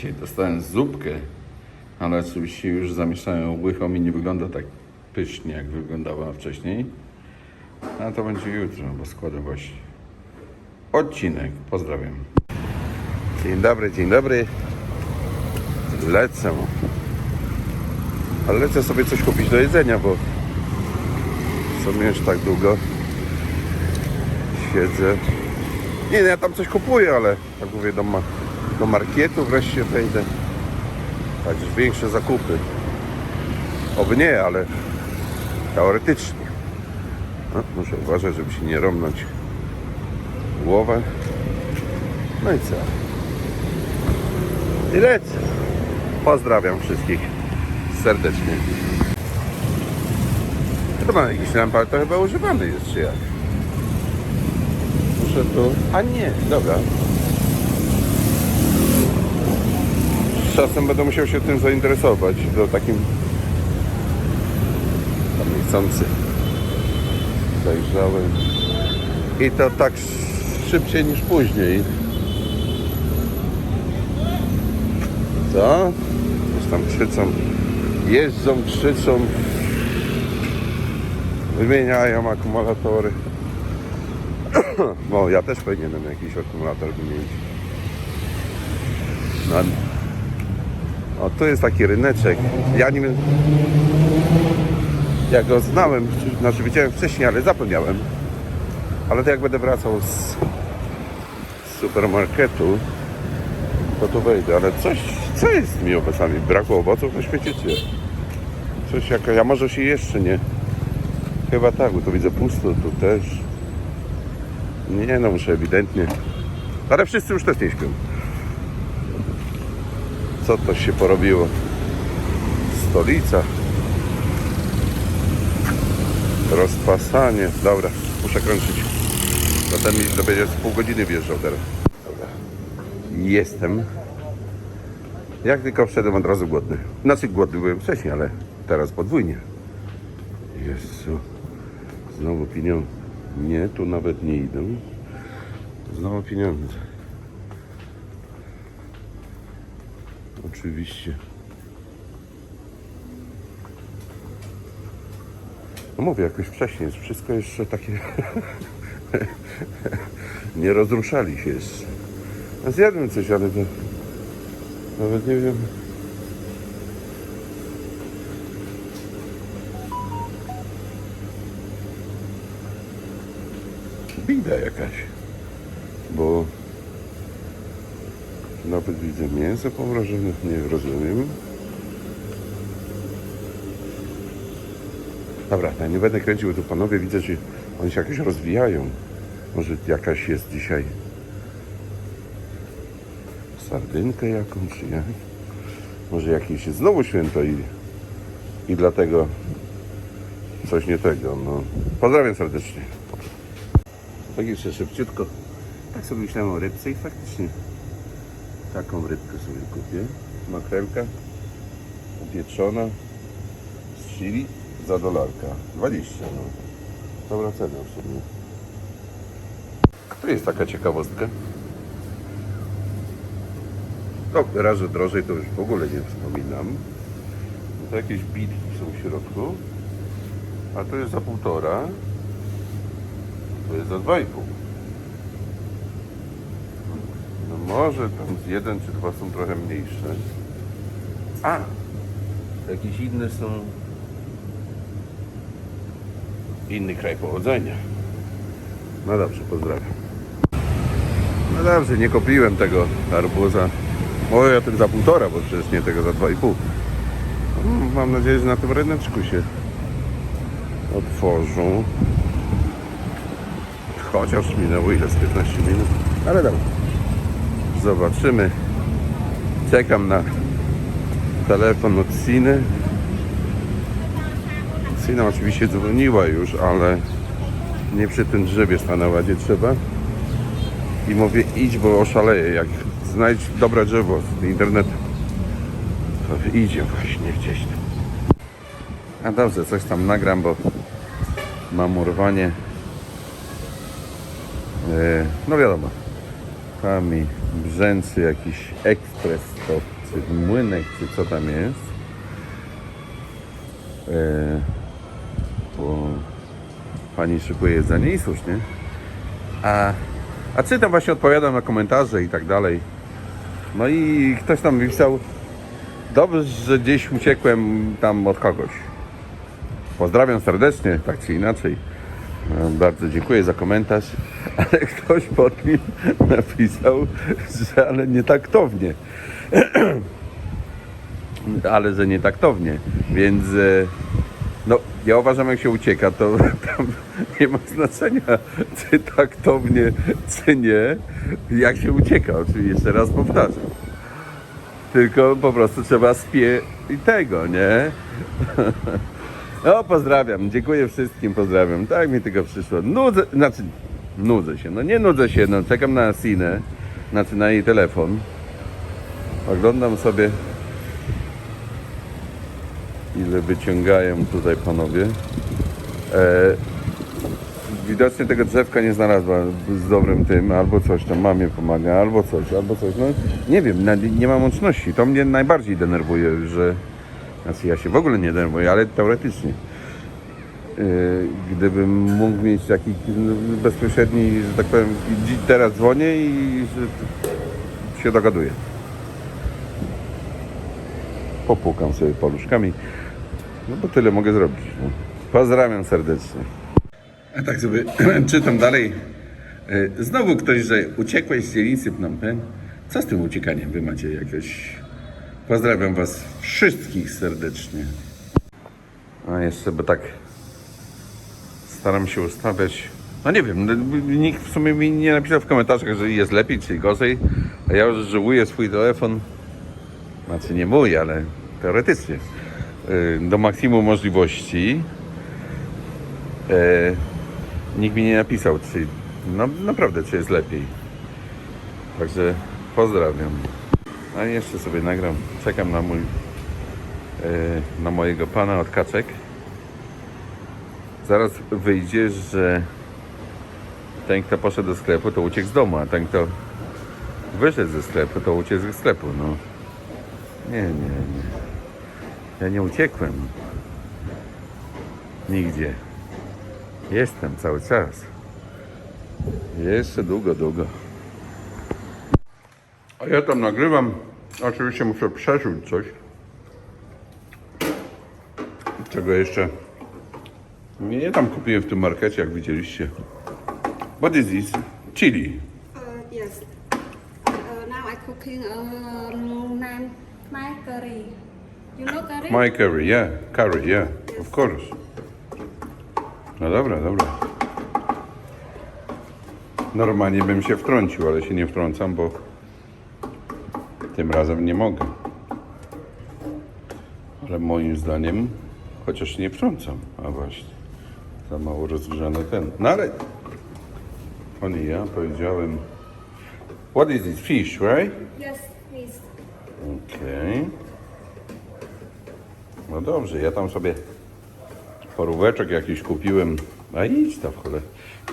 Dzisiaj dostałem zupkę, ale oczywiście już zamieszałem ją łychą i nie wygląda tak pysznie, jak wyglądała wcześniej. A to będzie jutro, bo składam właśnie odcinek. Pozdrawiam. Dzień dobry, dzień dobry. Lecę. Ale lecę sobie coś kupić do jedzenia, bo w sumie już tak długo siedzę. Nie, no ja tam coś kupuję, ale tak mówię, do, ma, do marketu wreszcie wejdę. Tak, już większe zakupy. Oby nie, ale teoretycznie. No, muszę uważać, żeby się nie romnąć głowę. No i co? I lecę. Pozdrawiam wszystkich serdecznie. Ma jakiś lamp, ale to chyba używany jest, czy jak? Muszę tu... A nie, dobra. Czasem będę musiał się tym zainteresować, do takim tam niechcący zajrzałem. I to tak szybciej niż później. Co? Coś tam krzyczą. Jeżdżą, krzyczą. Wymieniają akumulatory. No, ja też powinienem jakiś akumulator wymienić. No, o, tu jest taki ryneczek. Ja nim... Ja go znałem, znaczy widziałem wcześniej, ale zapomniałem. Ale to jak będę wracał z, supermarketu, to tu wejdę. Ale coś, co jest z tymi owocami? Brakło owoców na świecie, czy? Coś jaka, ja może się jeszcze nie. Chyba tak, bo tu widzę pusto, tu też. Nie no, muszę ewidentnie. Ale wszyscy już też nie śpią. Co to się porobiło? Stolica. Rozpasanie. Dobra, muszę kończyć. No ten mi to będzie z pół godziny wjeżdżał teraz. Dobra. Jestem. Jak tylko wszedłem od razu głodny. Znaczy głodny byłem wcześniej, ale teraz podwójnie. Jezu. Znowu pieniądze. Nie, tu nawet nie idę. Znowu pieniądze. Oczywiście. No mówię, jakoś wcześniej jest wszystko jeszcze takie... nie rozruszali się jeszcze. A zjadłem coś, ale to... Nawet nie wiem... Bida jakaś. Bo... Nawet widzę mięso pomrożone, nie rozumiem. Dobra, ja nie będę kręcił, tu panowie widzę, że oni się jakoś rozwijają. Może jakaś jest dzisiaj sardynkę jakąś, czy jak? Może jakieś jest znowu święto i, i dlatego coś nie tego, no. Pozdrawiam serdecznie. Tak jeszcze szybciutko. Tak sobie myślałem o rybce i faktycznie taką rybkę sobie kupię. Makrelka upieczona z chili za dolarka. 20, no. Dobra cena w sumie. Tu jest taka ciekawostka. No, raz, że drożej to już w ogóle nie wspominam. To jakieś bitki są w środku. A to jest za półtora. To jest za dwa i pół. No może tam z jeden czy dwa są trochę mniejsze. A! Jakieś inne są inny kraj pochodzenia. No dobrze, pozdrawiam. No dobrze, nie kupiłem tego arbuza. O, ja ten za półtora, bo przecież nie tego za dwa i pół. Mm, Mam nadzieję, że na tym ryneczku się otworzą. Chociaż minęło ile z 15 minut. Ale dobra. Zobaczymy. Czekam na telefon od Siny. Sina oczywiście dzwoniła już, ale nie przy tym drzewie stanęła, gdzie trzeba. I mówię, idź, bo oszaleję. Jak znajdź dobre drzewo z internetu, to idzie właśnie gdzieś tam. A dobrze, coś tam nagram, bo mam urwanie. E, No wiadomo, tam brzęcy jakiś ekspres shop, czy młynek, czy co tam jest. E, bo pani szykuje jedzenie i słusznie. A, a czytam właśnie, odpowiadam na komentarze i tak dalej. No i ktoś tam pisał, dobrze, że gdzieś uciekłem tam od kogoś. Pozdrawiam serdecznie, tak czy inaczej. No, Bardzo dziękuję za komentarz, ale ktoś pod nim napisał, że ale nie taktownie. ale że nie taktownie, więc e, no ja uważam jak się ucieka, to tam nie ma znaczenia czy taktownie, czy nie, jak się ucieka, oczywiście jeszcze raz powtarzam. Tylko po prostu trzeba spie i tego, nie? No, pozdrawiam, dziękuję wszystkim, pozdrawiam. Tak mi tylko przyszło. Nudzę, znaczy, nudzę się. No nie nudzę się, no czekam na Asinę, znaczy na jej telefon. Oglądam sobie, ile wyciągają tutaj panowie. E, widocznie tego drzewka nie znalazła z dobrym tym, albo coś tam mamie pomaga, albo coś, albo coś. No nie wiem, nie mam łączności. To mnie najbardziej denerwuje, że znaczy ja się w ogóle nie denerwuję, ale teoretycznie. Yy, Gdybym mógł mieć taki no, bezpośredni, że tak powiem, teraz dzwonię i się dogaduję. Popłukam sobie paluszkami. No bo tyle mogę zrobić. No. Pozdrawiam serdecznie. A tak sobie czytam dalej. E, Znowu ktoś, że uciekłeś z dzielnicy Phnom Penh. Co z tym uciekaniem? Wy macie jakieś... Pozdrawiam Was wszystkich serdecznie. A jeszcze, bo tak staram się ustawiać. No nie wiem, no, nikt w sumie mi nie napisał w komentarzach, że jest lepiej czy gorzej. A ja już żałuję swój telefon. Znaczy nie mój, ale teoretycznie. e, Do maksimum możliwości. E, nikt mi nie napisał, czy no, naprawdę, czy jest lepiej. Także pozdrawiam. A jeszcze sobie nagram. Czekam na mój e, na mojego pana od kaczek. Zaraz wyjdzie, że ten, kto poszedł do sklepu, to uciekł z domu, a ten, kto wyszedł ze sklepu, to uciekł ze sklepu. No. Nie, nie, nie. Ja nie uciekłem. Nigdzie. Jestem cały czas. Jeszcze długo, długo. A ja tam nagrywam. Oczywiście muszę przeczuć coś. Czego jeszcze nie, tam kupiłem w tym markecie, jak widzieliście. What is this? Chili. Uh, yes. Uh, now I cooking um, nan my curry. You know curry? My curry, yeah. Curry, yeah. Of course. No dobra, dobra. Normalnie bym się wtrącił, ale się nie wtrącam, bo tym razem nie mogę. Ale moim zdaniem, chociaż nie wtrącam, a właśnie, za mało rozgrzany ten. No ale, oni ja powiedziałem, what is this fish, right? Yes, please. Okej. No dobrze, ja tam sobie poróweczek jakiś kupiłem. A idź tam w cholerę.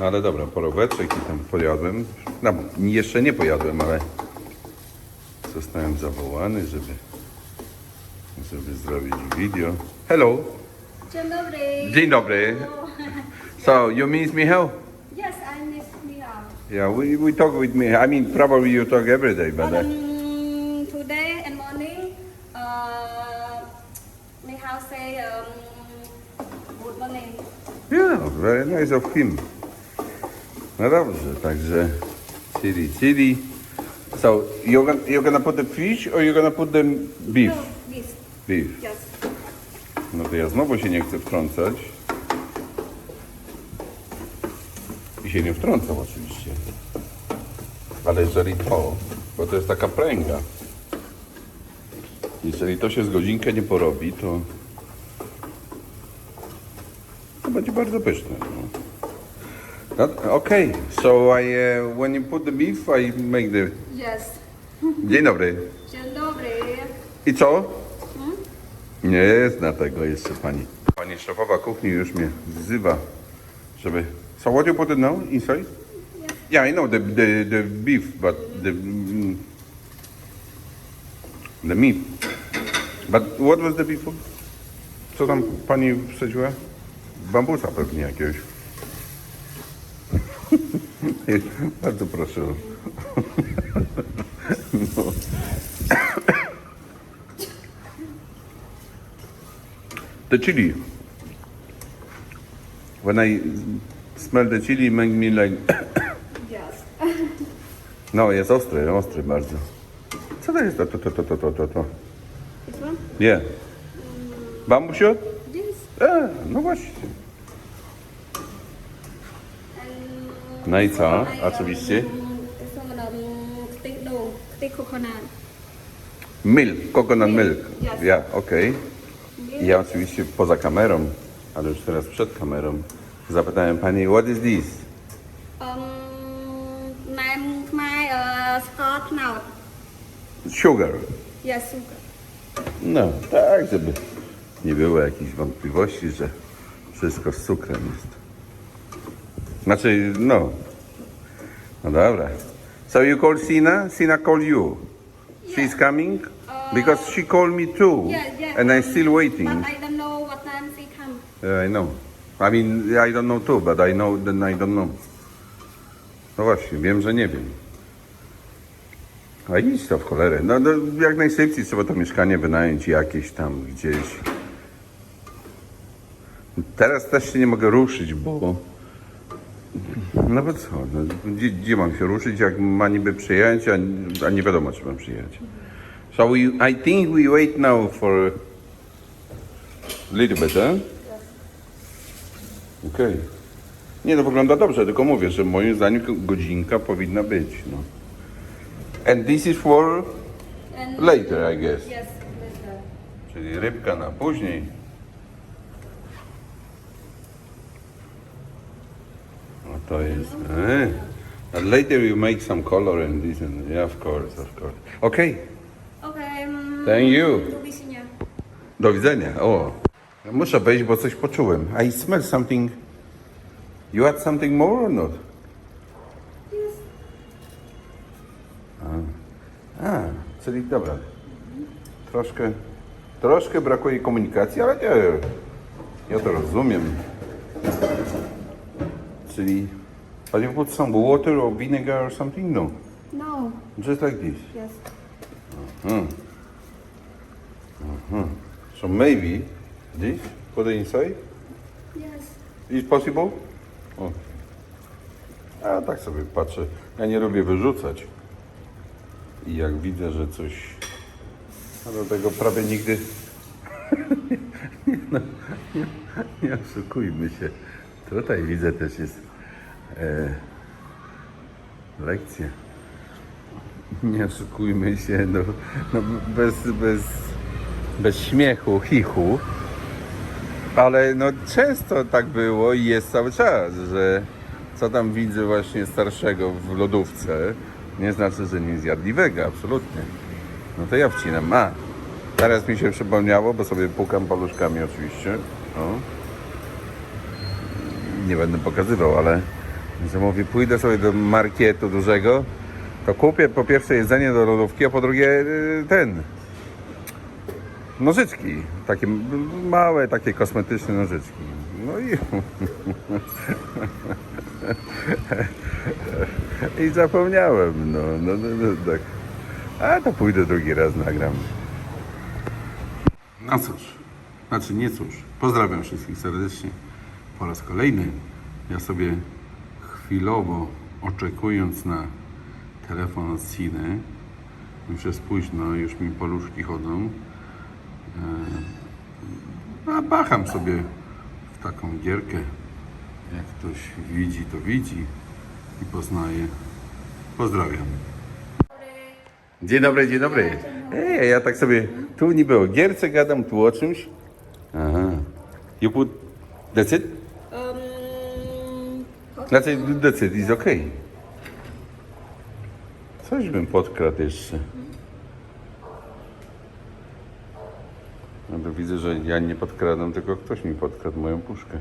No ale dobra, poróweczek i tam pojadłem. No, jeszcze nie pojadłem, ale zostałem zawołany, żeby, żeby zrobić video. Hello. Dzień dobry. Dzień dobry. So, you miss Michał? Yes, I miss Mia. Yeah, we, we talk with me. I mean, probably you talk every day, but... Uh, Um, today and morning, uh, Mihao say um, good morning. Yeah, very nice of him. No dobrze, także chili, chili. So you're gonna, you're gonna put the fish or you're gonna put the beef? No, this. Beef. Yes. No to ja znowu się nie chcę wtrącać. I się nie wtrącam oczywiście. Ale jeżeli to, bo to jest taka pręga. Jeżeli to się z godzinkę nie porobi, to to będzie bardzo pyszne. No. That- Okay, so I, uh, when you put the beef, I make the... Dzień dobry. Dzień dobry. I co? Nie zna tego jeszcze pani. Pani szefowa kuchni już mnie wzywa, żeby... So what you put it now inside? Yeah, I know the, the, the beef, but the... mm, The meat. But what was the before? Co tam pani wsadziła? Bambusa pewnie jakiegoś. Bardzo proszę. No. The chili. When I smell the chili, make me like... Yes. No, jest ostry, ostry bardzo. Co to jest to, to, to, to, to, to, to, to? This one? Bambusio? Yes. E, no właśnie. And No i co? I, Oczywiście. um, This one um, stick dough, stick coconut. Milk, coconut milk. Yes. Yeah, okay. Milk. Ja oczywiście poza kamerą, ale już teraz przed kamerą, zapytałem pani, what is this? Um, my, my uh, Sugar. Yes, sugar. No, tak, żeby nie było jakichś wątpliwości, że wszystko z cukrem jest. Znaczy, no. No dobra. So you call Sina? Sina call you? She's coming? Because she called me too. Yeah, yeah. And I'm still waiting. But I don't know what time she come. Yeah, I know. I mean, I don't know too, but I know then I don't know. No właśnie, wiem, że nie wiem. A idź to w cholerę. No, no jak najszybciej trzeba to mieszkanie wynająć jakieś tam gdzieś. Teraz też się nie mogę ruszyć, bo... No bo co, no, gdzie, gdzie mam się ruszyć, jak ma niby przyjechać, a, a nie wiadomo, czy mam przyjechać. So we, I think we wait now for a little bit, eh? Okej. Nie, no wygląda dobrze, tylko mówię, że moim zdaniem godzinka powinna być, no. And this is for And later, I guess. Yes, later. Czyli rybka na później. To jest... E. And later you make some color and this and... Yeah, of course, of course. Okej, Okay. Um, Thank you. Do widzenia. do widzenia. O. Muszę wejść, bo coś poczułem. I smell something... You had something more or not? Yes. A, czyli dobra. Troszkę, troszkę brakuje komunikacji, ale nie. Ja to rozumiem. Czyli. But you put some water or vinegar or something? No. No. Just like this. Yes. So maybe this, put it inside. Yes. Is possible? O. A tak sobie patrzę. Ja nie lubię wyrzucać. I jak widzę, że coś. No do tego prawie nigdy. nie, no, nie, nie oszukujmy się. Tutaj widzę też jest e, lekcja. Nie oszukujmy się, no, no bez, bez, bez śmiechu, chichu. Ale no często tak było i jest cały czas, że co tam widzę właśnie starszego w lodówce, nie znaczy, że nie zjadliwego, absolutnie. No to ja wcinam. A, teraz mi się przypomniało, bo sobie pukam paluszkami oczywiście. O. Nie będę pokazywał, ale że mówię, pójdę sobie do marketu dużego, to kupię po pierwsze jedzenie do lodówki, a po drugie y, ten, nożyczki, takie małe, takie kosmetyczne nożyczki. No i, i zapomniałem, no, no, no, no tak. A to pójdę drugi raz, nagram. No cóż, znaczy nie cóż, pozdrawiam wszystkich serdecznie po raz kolejny. Ja sobie chwilowo oczekując na telefon od Ciny, już jest późno, już mi paluszki chodzą, a bacham sobie w taką gierkę. Jak ktoś widzi, to widzi i poznaje. Pozdrawiam. Dzień dobry, dzień dobry. Ej, ja tak sobie tu niby o gierce gadam, tu o czymś. Aha. You put... That's it? Znaczy, it, is okay. Coś bym podkradł jeszcze. No to widzę, że ja nie podkradam, tylko ktoś mi podkradł moją puszkę.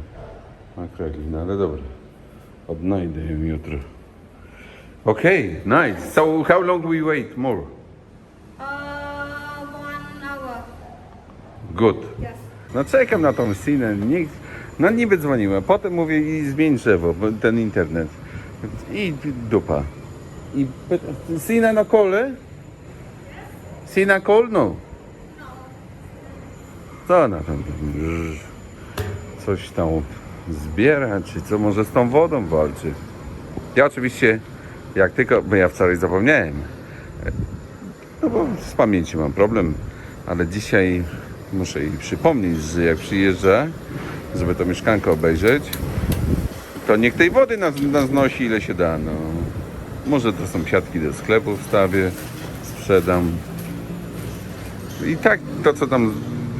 Makradli, no ale dobra. Odnajdę ją jutro. Okay, nice. So how long we wait more? uh, Good. Yes. No czekam na tą Sinę. Niech, no niby dzwoniłem. Potem mówię i zmień drzewo, ten internet. I dupa. I Sina na kole? Sina kol? No. Co ona tam? Coś tam zbiera, czy co może z tą wodą walczy? Ja oczywiście, jak tylko, bo ja wczoraj zapomniałem. No bo z pamięci mam problem, ale dzisiaj muszę jej przypomnieć, że jak przyjeżdża, żeby to mieszkanko obejrzeć, to niech tej wody nas, nas nosi ile się da. No. Może to sąsiadki do sklepu wstawię, sprzedam. I tak to, co tam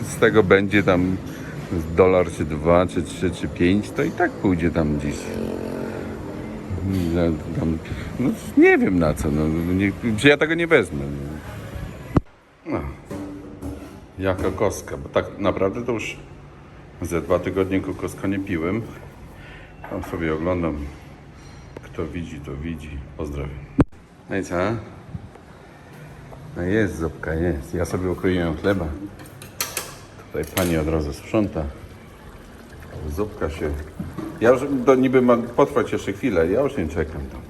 z tego będzie, tam dolar, czy dwa, czy trzy, czy pięć, to i tak pójdzie tam gdzieś. Tam, no, nie wiem na co, no, nie, ja tego nie wezmę. No. Ja kokoska, bo tak naprawdę to już ze dwa tygodnie kokoska nie piłem. Tam sobie oglądam. Kto widzi, to widzi. Pozdrawiam. No i co? No jest zupka, jest. Ja sobie ukroiłem chleba. Tutaj pani od razu sprząta. Zupka się... Ja już to niby ma potrwać jeszcze chwilę. Ja już nie czekam tam.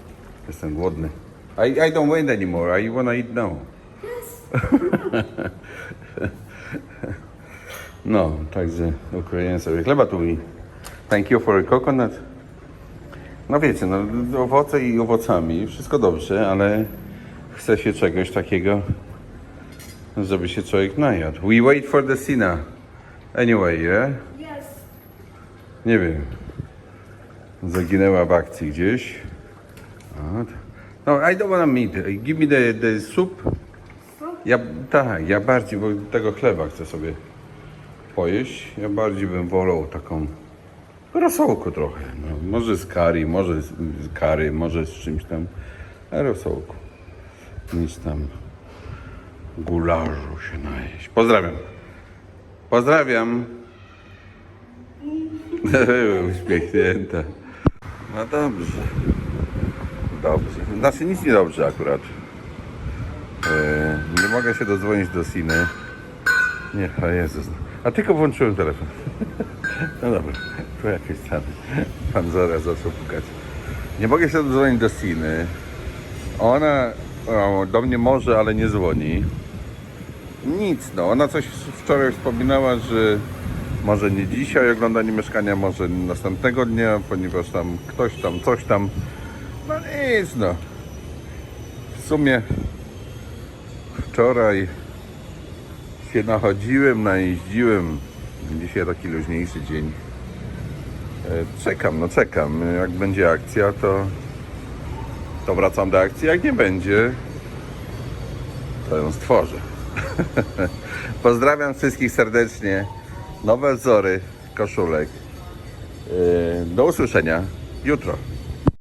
Jestem głodny. I, I don't wait anymore. I wanna eat now. No, także ukroiłem sobie chleba tu i thank you for coconut. No wiecie, no owoce i owocami, wszystko dobrze, ale chce się czegoś takiego, żeby się człowiek najadł. We wait for the Sina. Anyway, yeah? Yes. Nie wiem. Zaginęła w akcji gdzieś. No, I don't wanna meat. Give me the, the soup. Ja, tak, ja bardziej, bo tego chleba chcę sobie pojeść. Ja bardziej bym wolał taką rosołku trochę. No, może z curry, może z, z curry, może z czymś tam. Rosołku. Niż tam gularzu się najeść. Pozdrawiam. Pozdrawiam. Uśmiechnięta. No dobrze. Dobrze. Znaczy nic nie dobrze akurat. E, nie mogę się dodzwonić do Siny. Nie, o Jezus. A tylko włączyłem telefon. No dobra, tu jakieś tam. Pan zaraz zaczął pukać. Nie mogę się dodzwonić do Siny. Ona do mnie może, ale nie dzwoni. Nic, no. Ona coś wczoraj wspominała, że może nie dzisiaj oglądanie mieszkania, może następnego dnia, ponieważ tam ktoś tam, coś tam. No nic, no. W sumie wczoraj się nachodziłem, najeździłem. Dzisiaj taki luźniejszy dzień. E, Czekam, no czekam. Jak będzie akcja, to, to wracam do akcji. Jak nie będzie, to ją stworzę. Pozdrawiam wszystkich serdecznie. Nowe wzory koszulek. E, Do usłyszenia jutro.